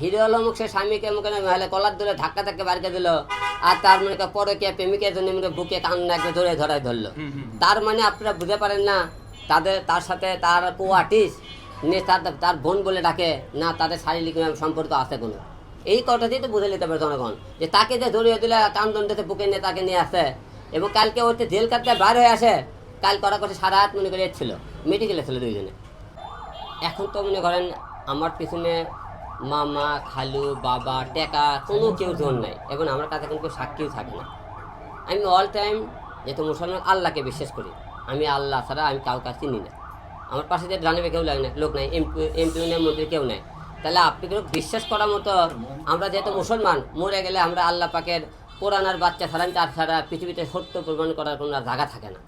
Hero Alam সে স্বামীকে মুখে মহিলা কলার ধরে ধাক্কা ধাক্কা বাড়িয়ে দিল। আর তার মনে করেন পরকীয়া প্রেমিকের জন্য মনে বুকে কান্না একটু ধরে ধরাই ধরলো। তার মানে আপনারা বুঝতে পারেন না তাদের তার সাথে তার কো আর্টিস্ট নিয়ে তার তার বোন বলে ডাকে না তাদের শারীরিক সম্পর্ক আছে কোনো। এই কথা দিয়ে তো বুঝে নিতে পারে জনগণ যে তাকে যে ধরিয়ে দিলে কান্দনটাতে বুকে নিয়ে তাকে নিয়ে আসে। এবং কালকে ওতে জেল কাটতে বার হয়ে আসে কাল করা করে সারা রাত মনে করে ছিল মেডিকেলে ছিল দুইজনে। এখন তো মনে করেন আমার পিছনে মামা, খালু, বাবা, টেকা, কোনো কেউ জন নাই। এবং আমার কাছে কোনো কেউ সাক্ষীও থাকে না। আমি অল টাইম যেহেতু মুসলমান, আল্লাহকে বিশ্বাস করি। আমি আল্লাহ ছাড়া আমি কাউকে চিনি না। আমার পাশে যে জানাবে কেউ লাগে না, লোক নাই, এমপি নেই মন্ত্রী কেউ নাই। তাহলে আপনি কেউ বিশ্বাস করার মতো, আমরা যেহেতু মুসলমান, মরে গেলে আমরা আল্লাহ পাকের কোরআন আর বাচ্চা ছাড়া তার ছাড়া পৃথিবীতে সত্য প্রমাণ করার কোনো জায়গা থাকে না।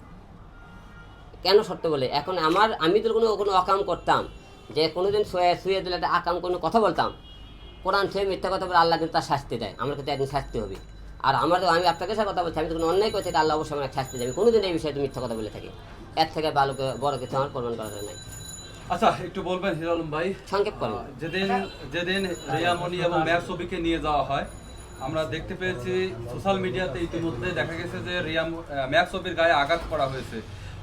কেন সত্য বলে? এখন আমার আমি তো কোনো কোনো অকাম করতাম। যে কোনোদিন শুয়ে শুয়ে দিলে একটা আকাম কোনো কথা বলতাম কোরআন ছুঁয়ে মিথ্যা কথা বলে আল্লাহ কিন্তু তার শাস্তি দেয়। আমরা কিন্তু একদিন শাস্তি হবে। আর আমার তো আমি আপনাকে সাথে কথা বলছি আমি তো কোনো অন্যায় করছি আল্লাহ অবশ্যই আমার শাস্তি দেবে কোনোদিন এই বিষয়ে মিথ্যা কথা বলে থাকি। এর থেকে ভালো বড় কিছু আমার প্রমাণ করা নাই। আচ্ছা একটু বলবেন হিরো আলম ভাই? সংক্ষেপ করেন। যেদিন যেদিন রিয়ামণি এবং ম্যাক ছবিকে নিয়ে যাওয়া হয় আমরা দেখতে পেয়েছি সোশ্যাল মিডিয়াতে ইতিমধ্যে দেখা গেছে যে রিয়াম ম্যাক ছবির গায়ে আঘাত করা হয়েছে।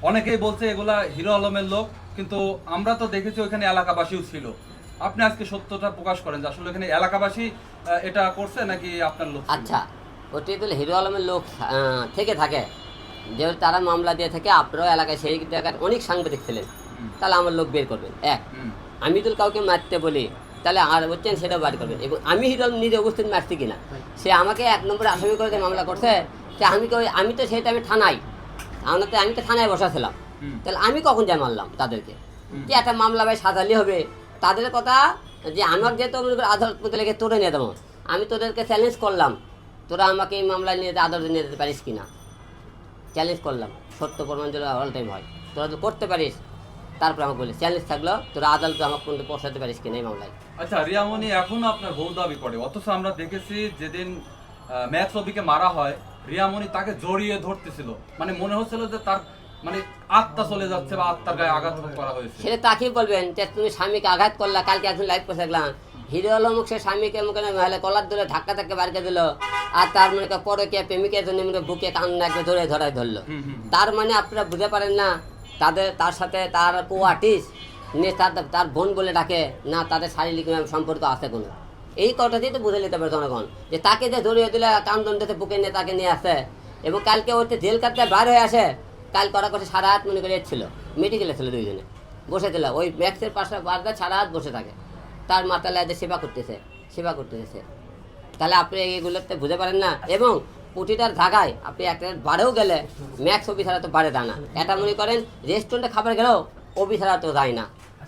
অনেকেই বলছে এগুলা হিরো আলমের লোক কিন্তু আমরা তো দেখেছি ওইখানে এলাকাবাসীও ছিল। আপনি আজকে সত্যটা প্রকাশ করেন যে আসলে এখানে এলাকাবাসী এটা করছে নাকি আপনার লোক আচ্ছা ওটি তো হিরো আলমের লোক থেকে থাকে। যেহেতু তারা মামলা দিয়ে থাকে আপনারাও এলাকায় সেই জায়গায় অনেক সাংবাদিক ছিলেন। তাহলে আমার লোক বের করবেন। এক আমি তো কাউকে মারতে বলি তাহলে আর বলছেন সেটাও বার করবেন। এবং আমি হিরো আলম নিজে উপস্থিত মারছি কিনা সে আমাকে এক নম্বরে আসামি করে মামলা করছে। সে আমি আমি তো সেই টাইমে থানায় আমরা তো আমি তো থানায় বসাছিলাম। তাহলে আমি কখন যাই মারলাম তাদেরকে? যে একটা মামলা ভাই সাজালি হবে? তাদের কথা যে আমার যেহেতু আদালত লেগে তোরে নিয়ে দেবো আমি তোদেরকে চ্যালেঞ্জ করলাম। তোরা আমাকে এই মামলায় নিয়ে আদালতে নিয়ে যেতে পারিস কিনা? চ্যালেঞ্জ করলাম। সত্য প্রমাণ যেন অল টাইম হয়। তোরা তো করতে পারিস। তারপর আমাকে বলি চ্যালেঞ্জ থাকল তোরা আদালতে আমাকে কোনটা পৌঁছাতে পারিস কিনা এই মামলায়? আচ্ছা রিয়ামণি এখনও আপনার বউ দাবি করে। অথচ আমরা দেখেছি যেদিন ম্যাচ ছবিকে মারা হয় রিয়ামণি তাকে জড়িয়ে ধরতেছিল। মানে মনে হচ্ছিল যে তার মানে আত্মা চলে যাচ্ছে বা আত্মার গায়ে আঘাত করা হয়েছে। সেটা তাকে বলবেন যে তুমি স্বামীকে আঘাত করলা কালকে একজন লাইভ করে দেখলাম। হিরো আলম সে স্বামীকে মুখে মহিলা কলার ধরে ধাক্কা ধাক্কা বাড়িয়ে দিল। আর তার মনে পরকীয়া প্রেমিকের জন্য মনে বুকে কান্না একটু ধরে ধরাই ধরলো। তার মানে আপনারা বুঝতে পারেন না তাদের তার সাথে তার কো আর্টিস্ট নিয়ে তার তার বোন বলে ডাকে না তাদের শারীরিক সম্পর্ক আছে কোনো। এই কথা দিয়ে তো বুঝে নিতে পারে জনগণ যে তাকে যে ধরিয়ে দিলে কান্দনটাতে বুকে নিয়ে তাকে নিয়ে আসে। এবং কালকে ওতে জেল কাটতে বার হয়ে আসে, কাল করা করছে সারা হাত মনে করে ছিল মেডিকেলে ছিল দুইজনে। বসে দিল ওই ম্যাক্সের পাশে বারবার সারা রাত বসে থাকে। তার মাতালে এদের সেবা করতেছে সেবা করতেছে। তাহলে আপনি এগুলোতে বুঝতে পারেন না। এবং প্রতিটার ধাগায় আপনি একটা বারেও গেলে ম্যাক্স অফি ছাড়া তো বারে যায় না। এটা মনে করেন রেস্টুরেন্টে খাবার গেলেও অফি ছাড়া তো যায় না।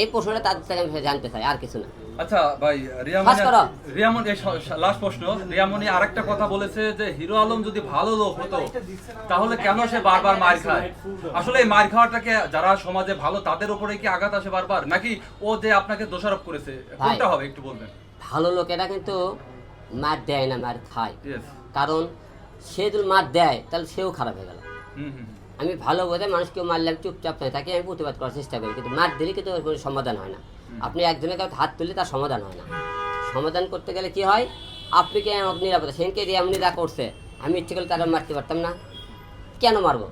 এই প্রশ্নটা তাদের থেকে আমি জানতে চাই আর কিছু না। আচ্ছা ভাই ফাঁস করো। লাস্ট প্রশ্ন। রিয়ামণি আরেকটা কথা বলেছে যে হিরো আলম যদি ভালো লোক হতো তাহলে কেন সে বারবার মার খায়? আসলে এই মার খাওয়াটাকে যারা সমাজে ভালো তাদের উপরে কি আঘাত আসে বারবার? নাকি ও যে আপনাকে দোষারোপ করেছে কোনটা হবে একটু বলবেন? ভালো লোকেরা কিন্তু মার দেয় না মার খায়। কারণ সে যদি মার দেয় তাহলে সেও খারাপ হয়ে গেল। হুম হুম। আমি ভালো বোধে মানুষকে মারলে আমি চুপচাপ নাই তাকে আমি প্রতিবাদ করার চেষ্টা করি কিন্তু মার দিলে কিন্তু কোনো সমাধান হয় না। আপনি একজনের কাছে হাত তুললে তার সমাধান হয় না। সমাধান করতে গেলে কি হয়? আপনি কি আমাকে নিরাপদে সেনকে দিয়ে এমনি যা করছে আমি ইচ্ছে করলে তারা মারতে পারতাম না। কেন মারবো?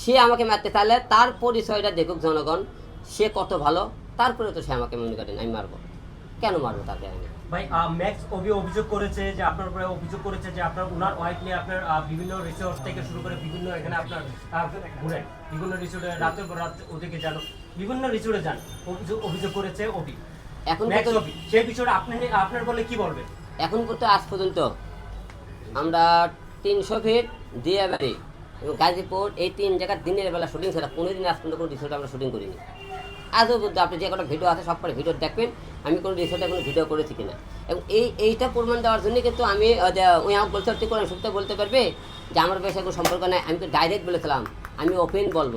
সে আমাকে মারতে তাহলে তার পরিচয়টা দেখুক জনগণ সে কত ভালো তারপরে তো সে আমাকে মনে করেন আমি মারবো। কেন মারবো তাকে আমি? ভাই ম্যাক্স অভি অভিযোগ করেছে যে আপনার উপরে অভিযোগ করেছে যে আপনার ওনার ওয়াইফ নিয়ে আপনার বিভিন্ন রিসোর্ট থেকে শুরু করে বিভিন্ন এখানে আপনার ঘুরেন। বিভিন্ন রিসোর্টে রাতের পর রাত ওদিকে যান। বিভিন্ন রিসোর্টে যান অভিযোগ করেছে অভি। এখন ম্যাক্স অভি সেই বিষয়টা আপনি আপনার বলে কি বলবেন? এখন পর্যন্ত আজ পর্যন্ত আমরা তিনশো ফিট দিয়ে বাড়ি এবং গাজীপুর এই তিন জায়গার দিনের বেলা শুটিং ছাড়া কোনো দিন আজ পর্যন্ত কোনো রিসোর্টে আমরা শুটিং করিনি। আজও পর্যন্ত আপনি যে কোনো ভিডিও আছে, সব করে ভিডিও দেখবেন। আমি কোনো রিসোর্টে কোনো ভিডিও করেছি কিনা। এবং এই, এইটা প্রমাণ দেওয়ার জন্য কিন্তু আমি ওই আমাকে বলতে তুই কোনো সত্যি বলতে পারবে? যে আমার বেশি কোনো সম্পর্ক নেই। আমি তো ডাইরেক্ট বলেছিলাম, আমি ওপেন বলব।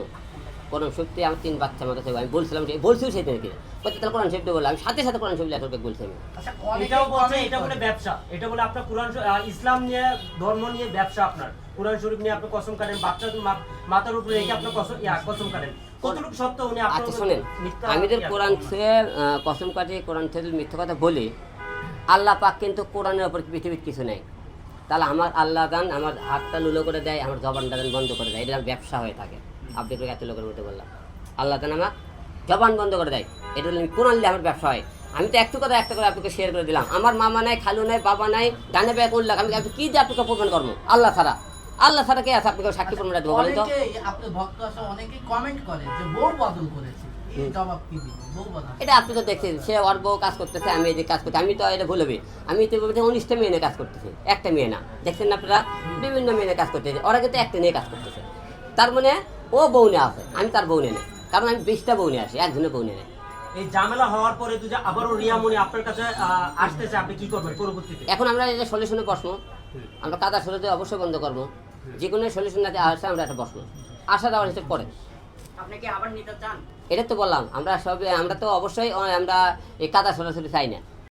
কোরআন শক্তি আমার তিন বাচ্চা মতো থাকবে আমি বলছিলাম যে বলছিও সেদিনকে বলছি তাহলে কোরআন শক্তি বললাম আমি সাথে সাথে কোরআন শক্তি লেখক বলছি আমি। আচ্ছা এটাও বলছে এটা বলে ব্যবসা এটা বলে আপনার কোরআন ইসলাম নিয়ে ধর্ম নিয়ে ব্যবসা আপনার। কোরআন শরীফ নিয়ে আপনি কসম কাটেন বাচ্চা মা- মাথার উপরে রেখে আপনার কসম কসম কাটেন কতটুকু সত্য উনি আচ্ছা শোনেন মিথ্যা আমি যে কোরআন? কসম কাটিয়ে কোরআন থেকে মিথ্যা কথা বলি আল্লাহ পাক কিন্তু কোরআনের ওপর পৃথিবীর কিছু নেই। তাহলে আমার আল্লাহ গান আমার হাতটা লুলো করে দেয় আমার জবানটা বন্ধ করে দেয় এটা ব্যবসা হয়ে থাকে। আপনি একটু এত লোকের মধ্যে বললাম। আল্লাহ গান আমার জবান বন্ধ করে দেয়। এটা হলো কোরআন নিলে আমার ব্যবসা হয়? আমি তো একটু কথা একটা করে আপনাকে শেয়ার করে দিলাম। আমার মামা নাই খালু নাই বাবা নাই ডানে ব্যাগ উল্লাখ আমি আপনি কি দিয়ে আপনাকে প্রমাণ করব? আল্লাহ ছাড়া। আল্লাহ ছাড়া কে আছে? আপনাকে সাক্ষী প্রমাণ দেবো বলেন তো। ভক্ত অনেকেই কমেন্ট করে যে বউ বদল করেছে। এটা আপনি তো দেখছেন সে ওর বউ কাজ করতেছে আমি এই যে কাজ করছি আমি তো এটা ভুলবি। আমি তো বলতে উনিশটা মেয়ে নিয়ে কাজ করতেছি একটা মেয়ে না। দেখছেন আপনারা? বিভিন্ন মেয়ে কাজ করতেছে ওরা কিন্তু একটা নিয়ে কাজ করতেছে। তার মানে ও বউ নিয়ে আছে আমি তার বউ নিয়ে নেই কারণ আমি বিশটা বউ নিয়ে আসি একজনের বউ নেই। এই ঝামেলা হওয়ার পরে তুই যে আবারও রিয়ামনি আপনার কাছে আসতেছে আপনি কি করবেন পরবর্তীতে? এখন আমরা এটা সলিউশনে বসবো আমরা কাদা সলিউশন অবশ্যই বন্ধ করব যে কোনো সলিউশন আছে আসে আমরা একটা বসবো। আসা দেওয়ার হিসেবে পরে। আপনি কি আবার নিতে চান? এটা তো বললাম আমরা সব আমরা তো অবশ্যই আমরা এই কাদা সরাসরি চাই না।